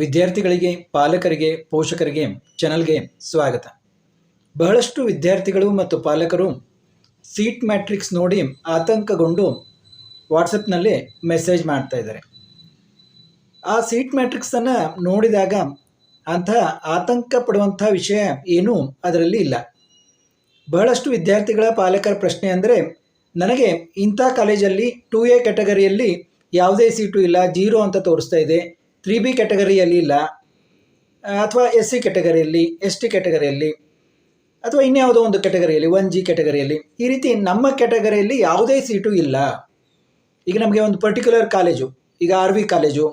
ವಿದ್ಯಾರ್ಥಿಗಳಿಗೆ, ಪಾಲಕರಿಗೆ, ಪೋಷಕರಿಗೆ ಚಾನಲ್ಗೆ ಸ್ವಾಗತ. ಬಹಳಷ್ಟು ವಿದ್ಯಾರ್ಥಿಗಳು ಮತ್ತು ಪಾಲಕರು ಸೀಟ್ ಮ್ಯಾಟ್ರಿಕ್ಸ್ ನೋಡಿ ಆತಂಕಗೊಂಡು ವಾಟ್ಸಪ್ನಲ್ಲಿ ಮೆಸೇಜ್ ಮಾಡ್ತಾ ಇದ್ದಾರೆ. ಆ ಸೀಟ್ ಮ್ಯಾಟ್ರಿಕ್ಸನ್ನು ನೋಡಿದಾಗ ಅಂತಹ ಆತಂಕ ಪಡುವಂಥ ವಿಷಯ ಏನೂ ಅದರಲ್ಲಿ ಇಲ್ಲ. ಬಹಳಷ್ಟು ವಿದ್ಯಾರ್ಥಿಗಳ ಪಾಲಕರ ಪ್ರಶ್ನೆ ಅಂದರೆ, ನನಗೆ ಇಂಥ ಕಾಲೇಜಲ್ಲಿ ಟೂ ಎ ಕ್ಯಾಟಗರಿಯಲ್ಲಿ ಯಾವುದೇ ಸೀಟು ಇಲ್ಲ ಜೀರೋ ಅಂತ ತೋರಿಸ್ತಾ ಇದೆ ತ್ರೀ ಬಿ ಕ್ಯಾಟಗರಿಯಲ್ಲಿ ಇಲ್ಲ, ಅಥವಾ ಎಸ್ ಸಿ ಕ್ಯಾಟಗರಿಯಲ್ಲಿ ಎಸ್ ಟಿ ಕ್ಯಾಟಗರಿಯಲ್ಲಿ, ಅಥವಾ ಇನ್ಯಾವುದೋ ಒಂದು ಕ್ಯಾಟಗರಿಯಲ್ಲಿ, ಒನ್ ಜಿ ಕ್ಯಾಟಗರಿಯಲ್ಲಿ. ಈ ರೀತಿ ನಮ್ಮ ಕ್ಯಾಟಗರಿಯಲ್ಲಿ ಯಾವುದೇ ಸೀಟು ಇಲ್ಲ. ಈಗ ನಮಗೆ ಒಂದು ಪರ್ಟಿಕ್ಯುಲರ್ ಕಾಲೇಜು, ಈಗ ಆರ್ ವಿ ಕಾಲೇಜು,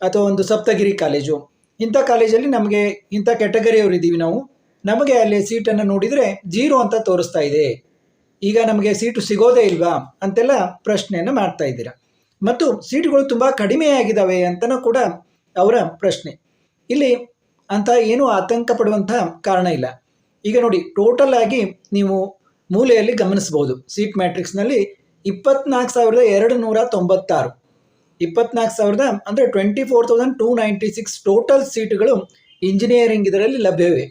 ಅಥವಾ ಒಂದು ಸಪ್ತಗಿರಿ ಕಾಲೇಜು, ಇಂಥ ಕಾಲೇಜಲ್ಲಿ ನಮಗೆ ಇಂಥ ಕ್ಯಾಟಗರಿಯವರು ಇದ್ದೀವಿ ನಾವು. ನಮಗೆ ಅಲ್ಲಿ ಸೀಟನ್ನು ನೋಡಿದರೆ ಜೀರೋ ಅಂತ ತೋರಿಸ್ತಾ ಇದೆ. ಈಗ ನಮಗೆ ಸೀಟು ಸಿಗೋದೇ ಇಲ್ವಾ ಅಂತೆಲ್ಲ ಪ್ರಶ್ನೆಯನ್ನು ಮಾಡ್ತಾ ಇದ್ದೀರಾ. ಮತ್ತು ಸೀಟುಗಳು ತುಂಬ ಕಡಿಮೆಯಾಗಿದ್ದಾವೆ ಅಂತಲೂ ಕೂಡ ಅವರ ಪ್ರಶ್ನೆ. ಇಲ್ಲಿ ಅಂತ ಏನೂ ಆತಂಕ ಪಡುವಂಥ ಕಾರಣ ಇಲ್ಲ. ಈಗ ನೋಡಿ ಟೋಟಲ್ ಆಗಿ ನೀವು ಮೂಲೆಯಲ್ಲಿ ಗಮನಿಸ್ಬೋದು. ಸೀಟ್ ಮ್ಯಾಟ್ರಿಕ್ಸ್ನಲ್ಲಿ ಇಪ್ಪತ್ನಾಲ್ಕು ಸಾವಿರದ ಎರಡು ನೂರ ತೊಂಬತ್ತಾರು. ಇಪ್ಪತ್ನಾಲ್ಕು ಸಾವಿರದ ಅಂದರೆ twenty four thousand two ninety six total ಸೀಟುಗಳು ಇಂಜಿನಿಯರಿಂಗ್ ಇದರಲ್ಲಿ ಲಭ್ಯವಿವೆ.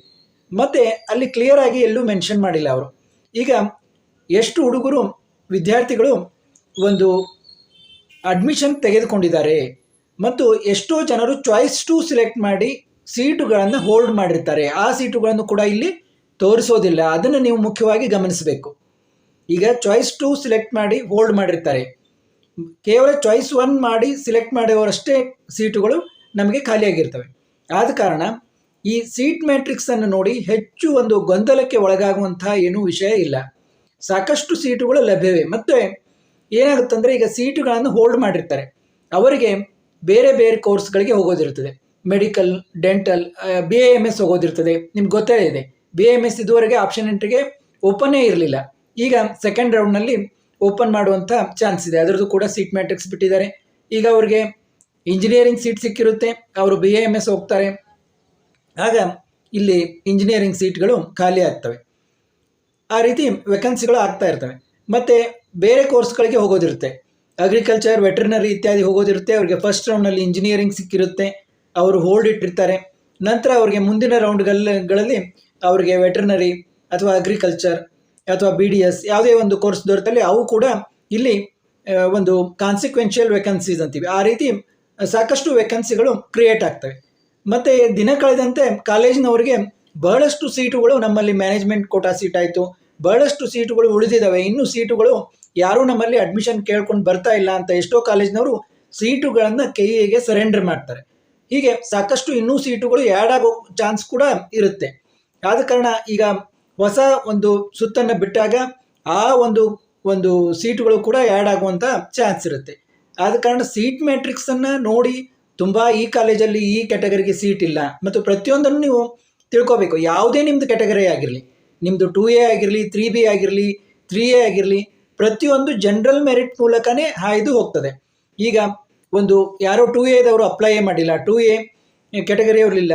ಮತ್ತು ಅಲ್ಲಿ ಕ್ಲಿಯರ್ ಆಗಿ ಎಲ್ಲೂ ಮೆನ್ಷನ್ ಮಾಡಿಲ್ಲ ಅವರು. ಈಗ ಎಷ್ಟು ಹುಡುಗರು, ವಿದ್ಯಾರ್ಥಿಗಳು ಒಂದು ಅಡ್ಮಿಷನ್ ತೆಗೆದುಕೊಂಡಿದ್ದಾರೆ. ಮತ್ತು ಎಷ್ಟೋ ಜನರು ಚಾಯ್ಸ್ ಟು ಸಿಲೆಕ್ಟ್ ಮಾಡಿ ಸೀಟುಗಳನ್ನು ಹೋಲ್ಡ್ ಮಾಡಿರ್ತಾರೆ. ಆ ಸೀಟುಗಳನ್ನು ಕೂಡ ಇಲ್ಲಿ ತೋರಿಸೋದಿಲ್ಲ. ಅದನ್ನು ನೀವು ಮುಖ್ಯವಾಗಿ ಗಮನಿಸಬೇಕು. ಈಗ ಚಾಯ್ಸ್ ಟು ಸಿಲೆಕ್ಟ್ ಮಾಡಿ ಹೋಲ್ಡ್ ಮಾಡಿರ್ತಾರೆ. ಕೇವಲ ಚಾಯ್ಸ್ ಒನ್ ಮಾಡಿ ಸಿಲೆಕ್ಟ್ ಮಾಡಿದವರಷ್ಟೇ ಸೀಟುಗಳು ನಮಗೆ ಖಾಲಿಯಾಗಿರ್ತವೆ. ಆದ ಕಾರಣ ಈ ಸೀಟ್ ಮ್ಯಾಟ್ರಿಕ್ಸನ್ನು ನೋಡಿ ಹೆಚ್ಚು ಒಂದು ಗೊಂದಲಕ್ಕೆ ಒಳಗಾಗುವಂತಹ ಏನೂ ವಿಷಯ ಇಲ್ಲ. ಸಾಕಷ್ಟು ಸೀಟುಗಳು ಲಭ್ಯವಿವೆ ಮತ್ತು ಏನಾಗುತ್ತಂದರೆ ಈಗ ಸೀಟುಗಳನ್ನು ಹೋಲ್ಡ್ ಮಾಡಿರ್ತಾರೆ. ಅವರಿಗೆ ಬೇರೆ ಬೇರೆ ಕೋರ್ಸ್ಗಳಿಗೆ ಹೋಗೋದಿರ್ತದೆ medical dental B A M S ಹೋಗೋದಿರ್ತದೆ ನಿಮ್ಗೆ ಗೊತ್ತೇ ಇದೆ. ಬಿ ಎಂ ಎಸ್ ಇದುವರೆಗೆ ಆಪ್ಷನ್ ಎಂಟ್ರಿಗೆ ಓಪನ್ನೇ ಇರಲಿಲ್ಲ. ಈಗ ಸೆಕೆಂಡ್ ರೌಂಡ್ನಲ್ಲಿ ಓಪನ್ ಮಾಡುವಂಥ ಚಾನ್ಸ್ ಇದೆ. ಅದರದ್ದು ಕೂಡ ಸೀಟ್ ಮ್ಯಾಟ್ರಿಕ್ಸ್ ಬಿಟ್ಟಿದ್ದಾರೆ. ಈಗ ಅವ್ರಿಗೆ ಇಂಜಿನಿಯರಿಂಗ್ ಸೀಟ್ ಸಿಕ್ಕಿರುತ್ತೆ. ಅವರು ಬಿ ಎಂ ಎಸ್ ಹೋಗ್ತಾರೆ. ಆಗ ಇಲ್ಲಿ ಇಂಜಿನಿಯರಿಂಗ್ ಸೀಟ್ಗಳು ಖಾಲಿ ಆಗ್ತವೆ. ಆ ರೀತಿ ವೆಕೆನ್ಸಿಗಳು ಆಗ್ತಾ ಇರ್ತವೆ. ಮತ್ತು ಬೇರೆ ಕೋರ್ಸ್ಗಳಿಗೆ ಹೋಗೋದಿರುತ್ತೆ. ಅಗ್ರಿಕಲ್ಚರ್ ವೆಟರ್ನರಿ ಇತ್ಯಾದಿ ಹೋಗೋದಿರುತ್ತೆ. ಅವರಿಗೆ ಫಸ್ಟ್ ರೌಂಡ್ನಲ್ಲಿ ಇಂಜಿನಿಯರಿಂಗ್ ಸಿಕ್ಕಿರುತ್ತೆ. ಅವರು ಹೋಲ್ಡ್ ಇಟ್ಟಿರ್ತಾರೆ. ನಂತರ ಅವರಿಗೆ ಮುಂದಿನ ರೌಂಡ್ಗಳಲ್ಲಿ ಅವರಿಗೆ ವೆಟರ್ನರಿ ಅಥವಾ ಅಗ್ರಿಕಲ್ಚರ್ ಅಥವಾ ಬಿ ಡಿ ಎಸ್ ಯಾವುದೇ ಒಂದು ಕೋರ್ಸ್ ದೊರೆತಲ್ಲಿ ಅವು ಕೂಡ ಇಲ್ಲಿ ಒಂದು ಕಾನ್ಸಿಕ್ವೆನ್ಷಿಯಲ್ ವೇಕನ್ಸೀಸ್ ಅಂತೀವಿ. ಆ ರೀತಿ ಸಾಕಷ್ಟು ವೇಕೆನ್ಸಿಗಳು ಕ್ರಿಯೇಟ್ ಆಗ್ತವೆ. ಮತ್ತು ದಿನ ಕಳೆದಂತೆ ಕಾಲೇಜಿನವರಿಗೆ ಬಹಳಷ್ಟು ಸೀಟುಗಳು ನಮ್ಮಲ್ಲಿ ಮ್ಯಾನೇಜ್ಮೆಂಟ್ ಕೋಟಾ ಸೀಟ್ ಆಯಿತು. ಬಹಳಷ್ಟು ಸೀಟುಗಳು ಉಳಿದಿದ್ದಾವೆ. ಇನ್ನೂ ಸೀಟುಗಳು ಯಾರೂ ನಮ್ಮಲ್ಲಿ ಅಡ್ಮಿಷನ್ ಕೇಳ್ಕೊಂಡು ಬರ್ತಾ ಇಲ್ಲ ಅಂತ ಎಷ್ಟೋ ಕಾಲೇಜಿನವರು ಸೀಟುಗಳನ್ನು ಕೈಗೆ ಸರೆಂಡರ್ ಮಾಡ್ತಾರೆ. ಹೀಗೆ ಸಾಕಷ್ಟು ಇನ್ನೂ ಸೀಟುಗಳು ಆ್ಯಡ್ ಆಗೋ ಚಾನ್ಸ್ ಕೂಡ ಇರುತ್ತೆ. ಆದ ಕಾರಣ ಈಗ ಹೊಸ ಒಂದು ಸುತ್ತನ್ನು ಬಿಟ್ಟಾಗ ಆ ಒಂದು ಒಂದು ಸೀಟುಗಳು ಕೂಡ ಆ್ಯಡ್ ಆಗುವಂಥ ಚಾನ್ಸ್ ಇರುತ್ತೆ. ಆದ ಕಾರಣ ಸೀಟ್ ಮ್ಯಾಟ್ರಿಕ್ಸನ್ನು ನೋಡಿ ತುಂಬ ಈ ಕಾಲೇಜಲ್ಲಿ ಈ ಕ್ಯಾಟಗರಿಗೆ ಸೀಟ್ ಇಲ್ಲ. ಮತ್ತು ಪ್ರತಿಯೊಂದನ್ನು ನೀವು ತಿಳ್ಕೋಬೇಕು. ಯಾವುದೇ ನಿಮ್ಮದು ಕ್ಯಾಟಗರಿ ಆಗಿರಲಿ. ನಿಮ್ಮದು ಟೂ ಎ ಆಗಿರಲಿ ತ್ರೀ ಬಿ ಆಗಿರಲಿ ತ್ರೀ ಎ ಆಗಿರಲಿ, ಪ್ರತಿಯೊಂದು ಜನರಲ್ ಮೆರಿಟ್ ಮೂಲಕನೇ ಹಾಯ್ದು ಹೋಗ್ತದೆ. ಈಗ ಒಂದು ಯಾರೋ ಟೂ ಎದವರು ಅಪ್ಲೈ ಮಾಡಿಲ್ಲ ಟೂ ಎ ಕ್ಯಾಟಗರಿಯವರಿಲ್ಲ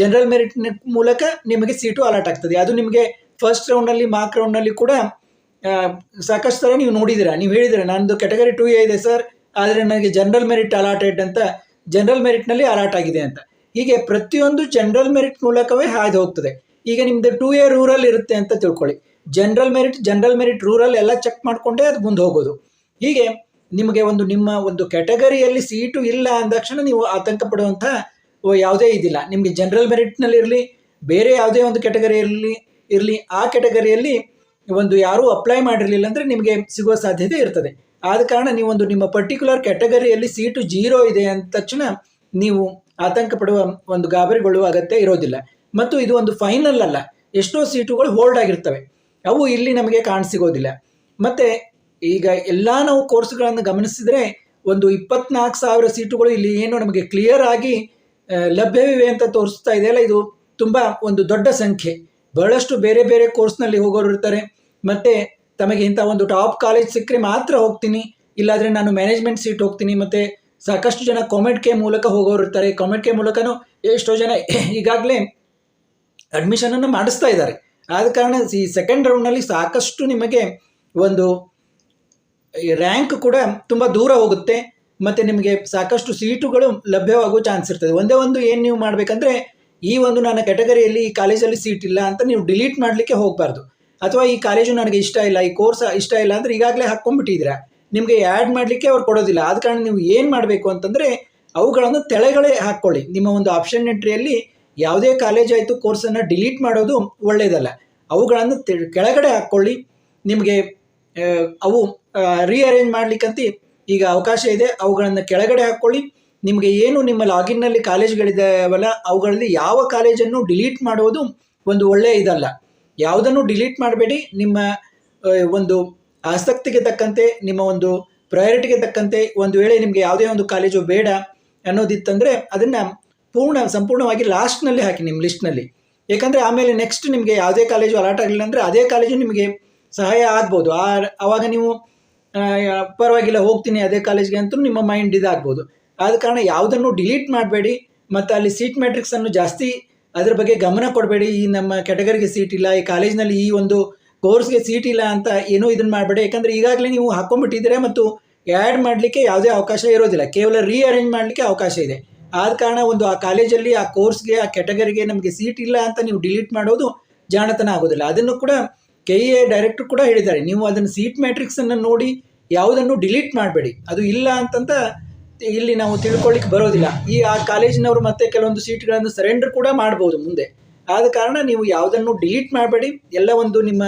ಜನರಲ್ ಮೆರಿಟ್ ಮೂಲಕ ನಿಮಗೆ ಸೀಟು ಅಲಾಟ್ ಆಗ್ತದೆ. ಅದು ನಿಮಗೆ ಫಸ್ಟ್ ರೌಂಡಲ್ಲಿ ಮಾರ್ಕ್ ರೌಂಡ್ನಲ್ಲಿ ಕೂಡ ಸಾಕಷ್ಟು ಥರ ನೀವು ನೋಡಿದ್ದೀರಾ ನೀವು ಹೇಳಿದ್ದೀರಾ ನನ್ನದು ಕ್ಯಾಟಗರಿ ಟೂ ಎ ಇದೆ ಸರ್, ಆದರೆ ನನಗೆ ಜನರಲ್ ಮೆರಿಟ್ ಅಲಾಟೆಡ್ ಅಂತ ಜನರಲ್ ಮೆರಿಟ್ನಲ್ಲಿ ಅಲಾಟ್ ಆಗಿದೆ ಅಂತ. ಹೀಗೆ ಪ್ರತಿಯೊಂದು ಜನರಲ್ ಮೆರಿಟ್ ಮೂಲಕವೇ ಹಾಯ್ದು ಹೋಗ್ತದೆ. ಈಗ ನಿಮ್ಮದು ಟೂ ಇಯರ್ ರೂರಲ್ ಇರುತ್ತೆ ಅಂತ ತಿಳ್ಕೊಳ್ಳಿ. General merit general merit rural ಎಲ್ಲ ಚೆಕ್ ಮಾಡಿಕೊಂಡೇ ಅದು ಮುಂದೆ ಹೋಗೋದು. ಹೀಗೆ ನಿಮಗೆ ಒಂದು ನಿಮ್ಮ ಒಂದು ಕ್ಯಾಟಗರಿಯಲ್ಲಿ ಸೀಟು ಇಲ್ಲ ಅಂದಾಕ್ಷಣ ನೀವು ಆತಂಕ ಪಡುವಂಥ ಯಾವುದೇ ಇದಿಲ್ಲ. ನಿಮಗೆ ಜನರಲ್ ಮೆರಿಟ್ನಲ್ಲಿರಲಿ ಬೇರೆ ಯಾವುದೇ ಒಂದು ಕ್ಯಾಟಗರಿಯಲ್ಲಿ ಇರಲಿ ಇರಲಿ ಆ ಕ್ಯಾಟಗರಿಯಲ್ಲಿ ಒಂದು ಯಾರೂ ಅಪ್ಲೈ ಮಾಡಿರಲಿಲ್ಲ ಅಂದರೆ ನಿಮಗೆ ಸಿಗುವ ಸಾಧ್ಯತೆ ಇರ್ತದೆ. ಆದ ಕಾರಣ ನೀವೊಂದು ನಿಮ್ಮ ಪರ್ಟಿಕ್ಯುಲರ್ ಕ್ಯಾಟಗರಿಯಲ್ಲಿ ಸೀಟು ಜೀರೋ ಇದೆ ಅಂದ ತಕ್ಷಣ ನೀವು ಆತಂಕ ಪಡುವ ಒಂದು ಗಾಬರಿಗೊಳ್ಳುವ ಅಗತ್ಯ ಇರೋದಿಲ್ಲ. ಮತ್ತು ಇದು ಒಂದು ಫೈನಲ್ ಅಲ್ಲ. ಎಷ್ಟೋ ಸೀಟುಗಳು ಹೋಲ್ಡ್ ಆಗಿರ್ತವೆ. ಅವು ಇಲ್ಲಿ ನಮಗೆ ಕಾಣಸಿಗೋದಿಲ್ಲ. ಮತ್ತು ಈಗ ಎಲ್ಲ ನಾವು ಕೋರ್ಸ್ಗಳನ್ನು ಗಮನಿಸಿದರೆ ಒಂದು ಇಪ್ಪತ್ನಾಲ್ಕು ಸಾವಿರ ಸೀಟುಗಳು ಇಲ್ಲಿ ಏನು ನಮಗೆ ಕ್ಲಿಯರ್ ಆಗಿ ಲಭ್ಯವಿವೆ ಅಂತ ತೋರಿಸ್ತಾ ಇದೆಯಲ್ಲ ಇದು ತುಂಬ ಒಂದು ದೊಡ್ಡ ಸಂಖ್ಯೆ. ಬಹಳಷ್ಟು ಬೇರೆ ಬೇರೆ ಕೋರ್ಸ್ನಲ್ಲಿ ಹೋಗೋರು ಇರ್ತಾರೆ. ಮತ್ತು ತಮಗೆ ಇಂಥ ಒಂದು ಟಾಪ್ ಕಾಲೇಜ್ ಸಿಕ್ಕರೆ ಮಾತ್ರ ಹೋಗ್ತೀನಿ. ಇಲ್ಲಾಂದರೆ ನಾನು ಮ್ಯಾನೇಜ್ಮೆಂಟ್ ಸೀಟ್ ಹೋಗ್ತೀನಿ. ಮತ್ತು ಸಾಕಷ್ಟು ಜನ ಕಾಮೆಂಟ್ ಕೆ ಮೂಲಕ ಹೋಗೋರು ಇರ್ತಾರೆ. ಕಾಮೆಂಟ್ ಕೆ ಮೂಲಕನೂ ಎಷ್ಟೋ ಜನ ಈಗಾಗಲೇ ಅಡ್ಮಿಷನನ್ನು ಮಾಡಿಸ್ತಾ ಇದ್ದಾರೆ. ಆದ ಕಾರಣ ಈ ಸೆಕೆಂಡ್ ರೌಂಡ್ನಲ್ಲಿ ಸಾಕಷ್ಟು ನಿಮಗೆ ಒಂದು ರ್ಯಾಂಕ್ ಕೂಡ ತುಂಬ ದೂರ ಹೋಗುತ್ತೆ. ಮತ್ತು ನಿಮಗೆ ಸಾಕಷ್ಟು ಸೀಟುಗಳು ಲಭ್ಯವಾಗುವ ಚಾನ್ಸ್ ಇರ್ತದೆ. ಒಂದೇ ಒಂದು ಏನು ನೀವು ಮಾಡಬೇಕಂದ್ರೆ, ಈ ಒಂದು ನನ್ನ ಕ್ಯಾಟಗರಿಯಲ್ಲಿ ಈ ಕಾಲೇಜಲ್ಲಿ ಸೀಟ್ ಇಲ್ಲ ಅಂತ ನೀವು ಡಿಲೀಟ್ ಮಾಡಲಿಕ್ಕೆ ಹೋಗಬಾರ್ದು. ಅಥವಾ ಈ ಕಾಲೇಜು ನನಗೆ ಇಷ್ಟ ಇಲ್ಲ, ಈ ಕೋರ್ಸ್ ಇಷ್ಟ ಇಲ್ಲ ಅಂದರೆ ಈಗಾಗಲೇ ಹಾಕ್ಕೊಂಡ್ಬಿಟ್ಟಿದ್ದೀರಾ. ನಿಮಗೆ ಆ್ಯಡ್ ಮಾಡಲಿಕ್ಕೆ ಅವ್ರು ಕೊಡೋದಿಲ್ಲ. ಆದ ಕಾರಣ ನೀವು ಏನು ಮಾಡಬೇಕು ಅಂತಂದರೆ, ಅವುಗಳನ್ನು ತೆಳೆಗಳೇ ಹಾಕ್ಕೊಳ್ಳಿ ನಿಮ್ಮ ಒಂದು ಆಪ್ಷನ್ ಎಂಟ್ರಿಯಲ್ಲಿ ಯಾವುದೇ ಕಾಲೇಜ್ ಆಯಿತು ಕೋರ್ಸನ್ನು ಡಿಲೀಟ್ ಮಾಡೋದು ಒಳ್ಳೆಯದಲ್ಲ ಅವುಗಳನ್ನು ಕೆಳಗಡೆ ಹಾಕ್ಕೊಳ್ಳಿ. ನಿಮಗೆ ಅವು ರೀಅರೇಂಜ್ ಮಾಡಲಿಕ್ಕಂತ ಈಗ ಅವಕಾಶ ಇದೆ. ಅವುಗಳನ್ನು ಕೆಳಗಡೆ ಹಾಕ್ಕೊಳ್ಳಿ. ನಿಮಗೆ ಏನು ನಿಮ್ಮ ಲಾಗಿನ್ನಲ್ಲಿ ಕಾಲೇಜ್ಗಳಿದ್ದಾವಲ್ಲ ಅವುಗಳಲ್ಲಿ ಯಾವ ಕಾಲೇಜನ್ನು ಡಿಲೀಟ್ ಮಾಡುವುದು ಒಂದು ಒಳ್ಳೆಯ ಇದಲ್ಲ. ಯಾವುದನ್ನು ಡಿಲೀಟ್ ಮಾಡಬೇಡಿ. ನಿಮ್ಮ ಒಂದು ಆಸಕ್ತಿಗೆ ತಕ್ಕಂತೆ, ನಿಮ್ಮ ಒಂದು ಪ್ರಯಾರಿಟಿಗೆ ತಕ್ಕಂತೆ ಒಂದು ವೇಳೆ ನಿಮಗೆ ಯಾವುದೇ ಒಂದು ಕಾಲೇಜು ಬೇಡ ಅನ್ನೋದಿತ್ತಂದರೆ ಅದನ್ನು ಪೂರ್ಣ, ಸಂಪೂರ್ಣವಾಗಿ ಲಾಸ್ಟ್ನಲ್ಲಿ ಹಾಕಿ ನಿಮ್ಮ ಲಿಸ್ಟ್ನಲ್ಲಿ ಏಕೆಂದರೆ ಆಮೇಲೆ ನೆಕ್ಸ್ಟ್ ನಿಮಗೆ ಯಾವುದೇ ಕಾಲೇಜು ಅಲಾಟ್ ಆಗಲಿಲ್ಲ ಅಂದರೆ ಅದೇ ಕಾಲೇಜು ನಿಮಗೆ ಸಹಾಯ ಆಗ್ಬೋದು. ಆ ಆವಾಗ ನೀವು ಪರವಾಗಿಲ್ಲ ಹೋಗ್ತೀನಿ ಅದೇ ಕಾಲೇಜ್ಗೆ ಅಂತೂ ನಿಮ್ಮ ಮೈಂಡ್ ಇದಾಗ್ಬೋದು. ಆದ ಕಾರಣ ಯಾವುದನ್ನು ಡಿಲೀಟ್ ಮಾಡಬೇಡಿ. ಮತ್ತು ಅಲ್ಲಿ ಸೀಟ್ ಮ್ಯಾಟ್ರಿಕ್ಸನ್ನು ಜಾಸ್ತಿ ಅದ್ರ ಬಗ್ಗೆ ಗಮನ ಕೊಡಬೇಡಿ. ಈ ನಮ್ಮ ಕ್ಯಾಟಗರಿಗೆ ಸೀಟ್ ಇಲ್ಲ, ಈ ಕಾಲೇಜ್ನಲ್ಲಿ ಈ ಒಂದು ಕೋರ್ಸ್ಗೆ ಸೀಟ್ ಇಲ್ಲ ಅಂತ ಏನೂ ಇದನ್ನು ಮಾಡಬೇಡಿ. ಯಾಕಂದರೆ ಈಗಾಗಲೇ ನೀವು ಹಾಕ್ಕೊಂಡ್ಬಿಟ್ಟಿದ್ದೀರಾ ಮತ್ತು ಆ್ಯಡ್ ಮಾಡಲಿಕ್ಕೆ ಯಾವುದೇ ಅವಕಾಶ ಇರೋದಿಲ್ಲ. ಕೇವಲ ರೀಅರೇಂಜ್ ಮಾಡಲಿಕ್ಕೆ ಅವಕಾಶ ಇದೆ. ಆದ ಕಾರಣ ಒಂದು ಆ ಕಾಲೇಜಲ್ಲಿ ಆ ಕೋರ್ಸ್ಗೆ, ಆ ಕೆಟಗರಿಗೆ ನಮಗೆ ಸೀಟ್ ಇಲ್ಲ ಅಂತ ನೀವು ಡಿಲೀಟ್ ಮಾಡೋದು ಜಾಣತನ ಆಗೋದಿಲ್ಲ. ಅದನ್ನು ಕೂಡ ಕೆ ಎ ಡೈರೆಕ್ಟರ್ ಕೂಡ ಹೇಳಿದ್ದಾರೆ. ನೀವು ಅದನ್ನು ಸೀಟ್ ಮ್ಯಾಟ್ರಿಕ್ಸನ್ನು ನೋಡಿ ಯಾವುದನ್ನು ಡಿಲೀಟ್ ಮಾಡಬೇಡಿ. ಅದು ಇಲ್ಲ ಅಂತಂತ ಇಲ್ಲಿ ನಾವು ತಿಳ್ಕೊಳ್ಳಿಕ್ಕೆ ಬರೋದಿಲ್ಲ. ಈ ಆ ಕಾಲೇಜಿನವರು ಮತ್ತೆ ಕೆಲವೊಂದು ಸೀಟ್ಗಳನ್ನು ಸರೆಂಡರ್ ಕೂಡ ಮಾಡ್ಬೋದು ಮುಂದೆ. ಆದ ಕಾರಣ ನೀವು ಯಾವುದನ್ನು ಡಿಲೀಟ್ ಮಾಡಬೇಡಿ. ಎಲ್ಲ ಒಂದು ನಿಮ್ಮ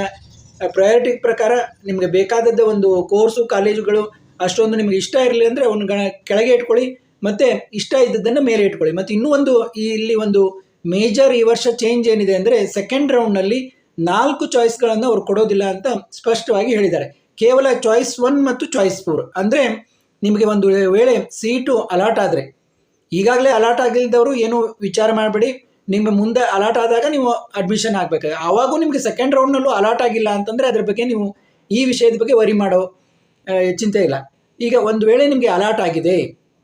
ಪ್ರಯಾರಿಟಿ ಪ್ರಕಾರ ನಿಮಗೆ ಬೇಕಾದದ್ದು ಒಂದು ಕೋರ್ಸು, ಕಾಲೇಜುಗಳು ಅಷ್ಟೊಂದು ನಿಮಗೆ ಇಷ್ಟ ಇರಲಿ ಅಂದರೆ ಅವನ್ನ ಕೆಳಗೆ ಇಟ್ಕೊಳ್ಳಿ. ಮತ್ತು ಇಷ್ಟ ಇದ್ದದ್ದನ್ನು ಮೇಲೆ ಇಟ್ಕೊಳ್ಳಿ. ಮತ್ತು ಇನ್ನೂ ಒಂದು ಇಲ್ಲಿ ಒಂದು ಮೇಜರ್ ಈ ವರ್ಷ ಚೇಂಜ್ ಏನಿದೆ ಅಂದರೆ ಸೆಕೆಂಡ್ ರೌಂಡ್ನಲ್ಲಿ ನಾಲ್ಕು ಚಾಯ್ಸ್ಗಳನ್ನು ಅವ್ರು ಕೊಡೋದಿಲ್ಲ ಅಂತ ಸ್ಪಷ್ಟವಾಗಿ ಹೇಳಿದ್ದಾರೆ. ಕೇವಲ ಚಾಯ್ಸ್ ಒನ್ ಮತ್ತು ಚಾಯ್ಸ್ ಫೋರ್ ಅಂದರೆ ನಿಮಗೆ ಒಂದು ವೇಳೆ ಸೀಟು ಅಲಾಟ್ ಆದರೆ, ಈಗಾಗಲೇ ಅಲಾಟ್ ಆಗಿಲ್ಲದವರು ಏನು ವಿಚಾರ ಮಾಡಬೇಡಿ. ನಿಮ್ಮ ಮುಂದೆ ಅಲಾಟ್ ಆದಾಗ ನೀವು ಅಡ್ಮಿಷನ್ ಆಗಬೇಕು. ಆವಾಗೂ ನಿಮಗೆ ಸೆಕೆಂಡ್ ರೌಂಡ್ನಲ್ಲೂ ಅಲಾಟ್ ಆಗಿಲ್ಲ ಅಂತಂದರೆ ಅದ್ರ ಬಗ್ಗೆ ನೀವು ಈ ವಿಷಯದ ಬಗ್ಗೆ ವರಿ ಮಾಡೋ ಚಿಂತೆ ಇಲ್ಲ. ಈಗ ಒಂದು ವೇಳೆ ನಿಮಗೆ ಅಲಾಟ್ ಆಗಿದೆ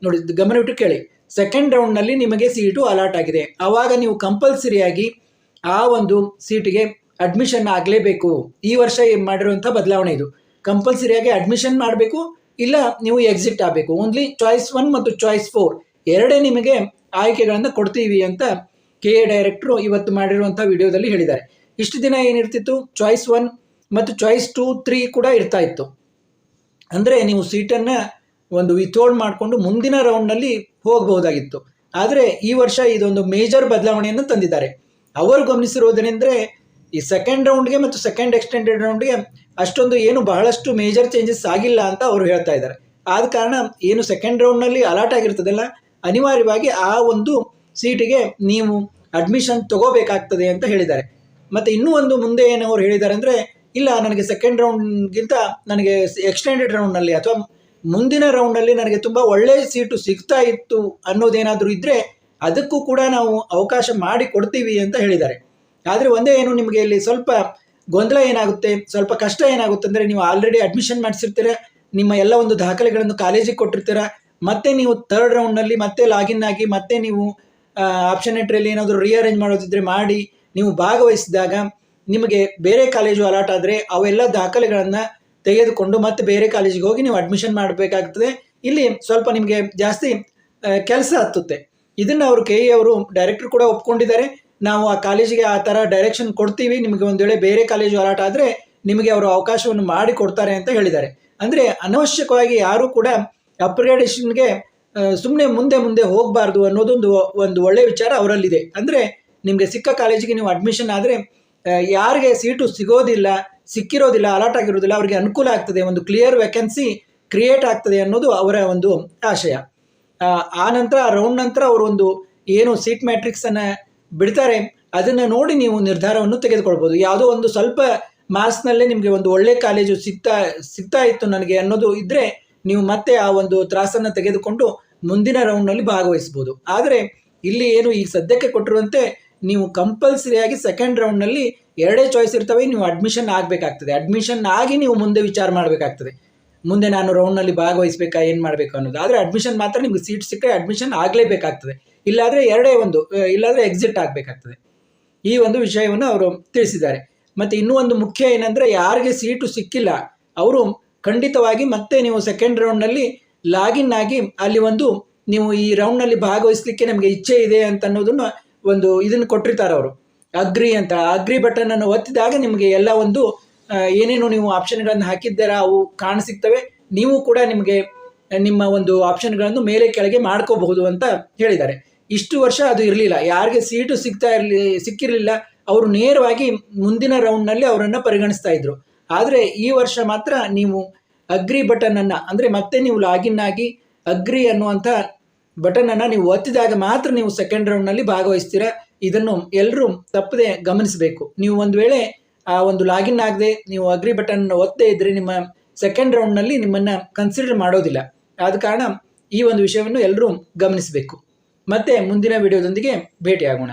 ನೋಡಿ ಗಮನವಿಟ್ಟು ಕೇಳಿ. ಸೆಕೆಂಡ್ ರೌಂಡ್ನಲ್ಲಿ ನಿಮಗೆ ಸೀಟು ಅಲಾಟ್ ಆಗಿದೆ. ಆವಾಗ ನೀವು ಕಂಪಲ್ಸರಿಯಾಗಿ ಆ ಒಂದು ಸೀಟಿಗೆ ಅಡ್ಮಿಷನ್ ಆಗಲೇಬೇಕು. ಈ ವರ್ಷ ಮಾಡಿರುವಂಥ ಬದಲಾವಣೆ ಇದು. ಕಂಪಲ್ಸರಿಯಾಗಿ ಅಡ್ಮಿಷನ್ ಮಾಡಬೇಕು, ಇಲ್ಲ ನೀವು ಎಕ್ಸಿಟ್ ಆಗಬೇಕು. ಓನ್ಲಿ ಚಾಯ್ಸ್ ಒನ್ ಮತ್ತು ಚಾಯ್ಸ್ ಫೋರ್ ಎರಡೇ ನಿಮಗೆ ಆಯ್ಕೆಗಳನ್ನು ಕೊಡ್ತೀವಿ ಅಂತ ಕೆ ಎ ಡೈರೆಕ್ಟ್ರು ಇವತ್ತು ಮಾಡಿರುವಂಥ ವಿಡಿಯೋದಲ್ಲಿ ಹೇಳಿದ್ದಾರೆ. ಇಷ್ಟು ದಿನ ಏನಿರ್ತಿತ್ತು? ಚಾಯ್ಸ್ ಒನ್ ಮತ್ತು ಚಾಯ್ಸ್ ಟೂ ತ್ರೀ ಕೂಡ ಇರ್ತಾ ಇತ್ತು. ಅಂದರೆ ನೀವು ಸೀಟನ್ನು ಒಂದು ವಿಥೋಲ್ಡ್ ಮಾಡಿಕೊಂಡು ಮುಂದಿನ ರೌಂಡ್ನಲ್ಲಿ ಹೋಗಬಹುದಾಗಿತ್ತು. ಆದರೆ ಈ ವರ್ಷ ಇದೊಂದು ಮೇಜರ್ ಬದಲಾವಣೆಯನ್ನು ತಂದಿದ್ದಾರೆ. ಅವರು ಗಮನಿಸಿರುವುದೇನೆಂದರೆ ಈ ಸೆಕೆಂಡ್ ರೌಂಡ್ಗೆ ಮತ್ತು ಸೆಕೆಂಡ್ ಎಕ್ಸ್ಟೆಂಡೆಡ್ ರೌಂಡ್ಗೆ ಅಷ್ಟೊಂದು ಏನು ಬಹಳಷ್ಟು ಮೇಜರ್ ಚೇಂಜಸ್ ಆಗಿಲ್ಲ ಅಂತ ಅವರು ಹೇಳ್ತಾ ಇದ್ದಾರೆ. ಆದ ಕಾರಣ ಏನು ಸೆಕೆಂಡ್ ರೌಂಡ್ನಲ್ಲಿ ಅಲಾಟ್ ಆಗಿರ್ತದಲ್ಲ, ಅನಿವಾರ್ಯವಾಗಿ ಆ ಒಂದು ಸೀಟಿಗೆ ನೀವು ಅಡ್ಮಿಷನ್ ತಗೋಬೇಕಾಗ್ತದೆ ಅಂತ ಹೇಳಿದ್ದಾರೆ. ಮತ್ತು ಇನ್ನೂ ಒಂದು ಮುಂದೆ ಏನು ಅವ್ರು ಹೇಳಿದ್ದಾರೆ ಅಂದರೆ, ಇಲ್ಲ, ನನಗೆ ಸೆಕೆಂಡ್ ರೌಂಡ್ಗಿಂತ ನನಗೆ ಎಕ್ಸ್ಟೆಂಡೆಡ್ ರೌಂಡ್ನಲ್ಲಿ ಅಥವಾ ಮುಂದಿನ ರೌಂಡಲ್ಲಿ ನನಗೆ ತುಂಬ ಒಳ್ಳೆಯ ಸೀಟು ಸಿಗ್ತಾ ಇತ್ತು ಅನ್ನೋದೇನಾದರೂ ಇದ್ದರೆ ಅದಕ್ಕೂ ಕೂಡ ನಾವು ಅವಕಾಶ ಮಾಡಿ ಕೊಡ್ತೀವಿ ಅಂತ ಹೇಳಿದ್ದಾರೆ. ಆದರೆ ಒಂದೇ ಏನು ನಿಮಗೆ ಇಲ್ಲಿ ಸ್ವಲ್ಪ ಗೊಂದಲ ಏನಾಗುತ್ತೆ, ಸ್ವಲ್ಪ ಕಷ್ಟ ಏನಾಗುತ್ತೆ ಅಂದರೆ ನೀವು ಆಲ್ರೆಡಿ ಅಡ್ಮಿಷನ್ ಮಾಡಿಸಿರ್ತೀರ, ನಿಮ್ಮ ಎಲ್ಲ ಒಂದು ದಾಖಲೆಗಳನ್ನು ಕಾಲೇಜಿಗೆ ಕೊಟ್ಟಿರ್ತೀರ, ಮತ್ತೆ ನೀವು ಥರ್ಡ್ ರೌಂಡ್ನಲ್ಲಿ ಮತ್ತೆ ಲಾಗಿನ್ ಆಗಿ ಮತ್ತೆ ನೀವು ಆಪ್ಷನ್ ಎಂಟ್ರಿಯಲ್ಲಿ ಏನಾದರೂ ರೀಅರೇಂಜ್ ಮಾಡೋದಿದ್ರೆ ಮಾಡಿ ನೀವು ಭಾಗವಹಿಸಿದಾಗ ನಿಮಗೆ ಬೇರೆ ಕಾಲೇಜು ಅಲಾಟ್ ಆದರೆ ಅವೆಲ್ಲ ದಾಖಲೆಗಳನ್ನು ತೆಗೆದುಕೊಂಡು ಮತ್ತೆ ಬೇರೆ ಕಾಲೇಜಿಗೆ ಹೋಗಿ ನೀವು ಅಡ್ಮಿಷನ್ ಮಾಡಬೇಕಾಗ್ತದೆ. ಇಲ್ಲಿ ಸ್ವಲ್ಪ ನಿಮಗೆ ಜಾಸ್ತಿ ಕೆಲಸ ಹತ್ತುತ್ತೆ. ಇದನ್ನು ಅವರು ಕೆ ಇ ಅವರು ಡೈರೆಕ್ಟರ್ ಕೂಡ ಒಪ್ಕೊಂಡಿದ್ದಾರೆ. ನಾವು ಆ ಕಾಲೇಜಿಗೆ ಆ ಥರ ಡೈರೆಕ್ಷನ್ ಕೊಡ್ತೀವಿ. ನಿಮಗೆ ಒಂದು ವೇಳೆ ಬೇರೆ ಕಾಲೇಜು ಅಲಾಟ್ ಆದರೆ ನಿಮಗೆ ಅವರು ಅವಕಾಶವನ್ನು ಮಾಡಿ ಕೊಡ್ತಾರೆ ಅಂತ ಹೇಳಿದ್ದಾರೆ. ಅಂದರೆ ಅನವಶ್ಯಕವಾಗಿ ಯಾರೂ ಕೂಡ ಅಪ್ಗ್ರೇಡೇಷನ್ಗೆ ಸುಮ್ಮನೆ ಮುಂದೆ ಮುಂದೆ ಹೋಗಬಾರ್ದು ಅನ್ನೋದೊಂದು ಒಂದು ಒಳ್ಳೆಯ ವಿಚಾರ ಅವರಲ್ಲಿದೆ. ಅಂದರೆ ನಿಮಗೆ ಸಿಕ್ಕ ಕಾಲೇಜಿಗೆ ನೀವು ಅಡ್ಮಿಷನ್ ಆದರೆ ಯಾರಿಗೆ ಸೀಟು ಸಿಗೋದಿಲ್ಲ. ಸಿಕ್ಕಿರೋದಿಲ್ಲ ಅಲಾಟ್ ಆಗಿರೋದಿಲ್ಲ ಅವರಿಗೆ ಅನುಕೂಲ ಆಗ್ತದೆ ಒಂದು ಕ್ಲಿಯರ್ ವೇಕೆನ್ಸಿ ಕ್ರಿಯೇಟ್ ಆಗ್ತದೆ ಅನ್ನೋದು ಅವರ ಒಂದು ಆಶಯ. ಆ, ನಂತರ ರೌಂಡ್ ನಂತರ ಅವರು ಒಂದು ಏನು ಸೀಟ್ ಮ್ಯಾಟ್ರಿಕ್ಸನ್ನು ಬಿಡ್ತಾರೆ ಅದನ್ನು ನೋಡಿ ನೀವು ನಿರ್ಧಾರವನ್ನು ತೆಗೆದುಕೊಳ್ಬೋದು. ಯಾವುದೋ ಒಂದು ಸ್ವಲ್ಪ ಮಾರ್ಕ್ಸ್ನಲ್ಲೇ ನಿಮಗೆ ಒಂದು ಒಳ್ಳೆ ಕಾಲೇಜು ಸಿಗ್ತಾ ಸಿಗ್ತಾ ಇತ್ತು ನನಗೆ ಅನ್ನೋದು ಇದ್ದರೆ ನೀವು ಮತ್ತೆ ಆ ಒಂದು ತ್ರಾಸನ್ನು ತೆಗೆದುಕೊಂಡು ಮುಂದಿನ ರೌಂಡ್ನಲ್ಲಿ ಭಾಗವಹಿಸ್ಬೋದು. ಆದರೆ ಇಲ್ಲಿ ಏನು ಈಗ ಸದ್ಯಕ್ಕೆ ಕೊಟ್ಟಿರುವಂತೆ ನೀವು ಕಂಪಲ್ಸರಿಯಾಗಿ ಸೆಕೆಂಡ್ ರೌಂಡ್ನಲ್ಲಿ ಎರಡೇ ಚಾಯ್ಸ್ ಇರ್ತವೆ, ನೀವು ಅಡ್ಮಿಷನ್ ಆಗಬೇಕಾಗ್ತದೆ. ಅಡ್ಮಿಷನ್ ಆಗಿ ನೀವು ಮುಂದೆ ವಿಚಾರ ಮಾಡಬೇಕಾಗ್ತದೆ. ಮುಂದೆ ನಾನು ರೌಂಡ್ನಲ್ಲಿ ಭಾಗವಹಿಸಬೇಕಾ, ಏನು ಮಾಡಬೇಕು ಅನ್ನೋದು. ಆದರೆ ಅಡ್ಮಿಷನ್ ಮಾತ್ರ ನಿಮ್ಗೆ ಸೀಟ್ ಸಿಕ್ಕರೆ ಅಡ್ಮಿಷನ್ ಆಗಲೇಬೇಕಾಗ್ತದೆ. ಇಲ್ಲಾದರೆ ಎರಡೇ ಒಂದು ಇಲ್ಲಾದರೆ ಎಕ್ಸಿಟ್ ಆಗಬೇಕಾಗ್ತದೆ. ಈ ಒಂದು ವಿಷಯವನ್ನು ಅವರು ತಿಳಿಸಿದ್ದಾರೆ. ಮತ್ತು ಇನ್ನೂ ಒಂದು ಮುಖ್ಯ ಏನಂದರೆ, ಯಾರಿಗೆ ಸೀಟು ಸಿಕ್ಕಿಲ್ಲ, ಅವರು ಖಂಡಿತವಾಗಿ ಮತ್ತೆ ನೀವು ಸೆಕೆಂಡ್ ರೌಂಡ್ನಲ್ಲಿ ಲಾಗಿನ್ ಆಗಿ ಅಲ್ಲಿ ಒಂದು ನೀವು ಈ ರೌಂಡ್ನಲ್ಲಿ ಭಾಗವಹಿಸಲಿಕ್ಕೆ ನಮಗೆ ಇಚ್ಛೆ ಇದೆ ಅಂತ ಅನ್ನೋದನ್ನು ಒಂದು ಇದನ್ನು ಕೊಟ್ಟಿರ್ತಾರೆ ಅವರು. ಅಗ್ರಿ ಅಂತ, ಅಗ್ರಿ ಬಟನ್ ಅನ್ನು ಒತ್ತಿದಾಗ ನಿಮಗೆ ಎಲ್ಲ ಒಂದು ಏನೇನು ನೀವು ಆಪ್ಷನ್ಗಳನ್ನು ಹಾಕಿದ್ದೀರಾ, ಅವು ಕಾಣಸಿಗ್ತವೆ. ನೀವು ಕೂಡ ನಿಮಗೆ, ನಿಮ್ಮ ಒಂದು ಆಪ್ಷನ್ಗಳನ್ನು ಮೇಲೆ ಕೆಳಗೆ ಮಾಡ್ಕೋಬಹುದು ಅಂತ ಹೇಳಿದ್ದಾರೆ. ಇಷ್ಟು ವರ್ಷ ಅದು ಇರಲಿಲ್ಲ. ಯಾರಿಗೆ ಸೀಟು ಸಿಗ್ತಾ ಇರಲಿ, ಸಿಕ್ಕಿರಲಿಲ್ಲ, ಅವರು ನೇರವಾಗಿ ಮುಂದಿನ ರೌಂಡ್ನಲ್ಲಿ ಅವರನ್ನು ಪರಿಗಣಿಸ್ತಾ ಇದ್ರು. ಆದರೆ ಈ ವರ್ಷ ಮಾತ್ರ ನೀವು ಅಗ್ರಿ ಬಟನನ್ನು, ಅಂದರೆ ಮತ್ತೆ ನೀವು ಲಾಗಿನ್ ಆಗಿ ಅಗ್ರಿ ಅನ್ನುವಂಥ ಬಟನನ್ನು ನೀವು ಒತ್ತಿದಾಗ ಮಾತ್ರ ನೀವು ಸೆಕೆಂಡ್ ರೌಂಡ್ನಲ್ಲಿ ಭಾಗವಹಿಸ್ತೀರಾ? ಇದನ್ನು ಎಲ್ಲರೂ ತಪ್ಪದೆ ಗಮನಿಸಬೇಕು. ನೀವು ಒಂದು ವೇಳೆ, ಆ, ಒಂದು ಲಾಗಿನ್ ಆಗದೆ ನೀವು ಅಗ್ರಿ ಬಟನ್ ಒತ್ತದೇ ಇದ್ದರೆ ನಿಮ್ಮ ಸೆಕೆಂಡ್ ರೌಂಡ್ನಲ್ಲಿ ನಿಮ್ಮನ್ನು ಕನ್ಸಿಡರ್ ಮಾಡೋದಿಲ್ಲ. ಆದ ಕಾರಣ ಈ ಒಂದು ವಿಷಯವನ್ನು ಎಲ್ಲರೂ ಗಮನಿಸಬೇಕು. ಮತ್ತೆ ಮುಂದಿನ ವಿಡಿಯೋದೊಂದಿಗೆ ಭೇಟಿಯಾಗೋಣ.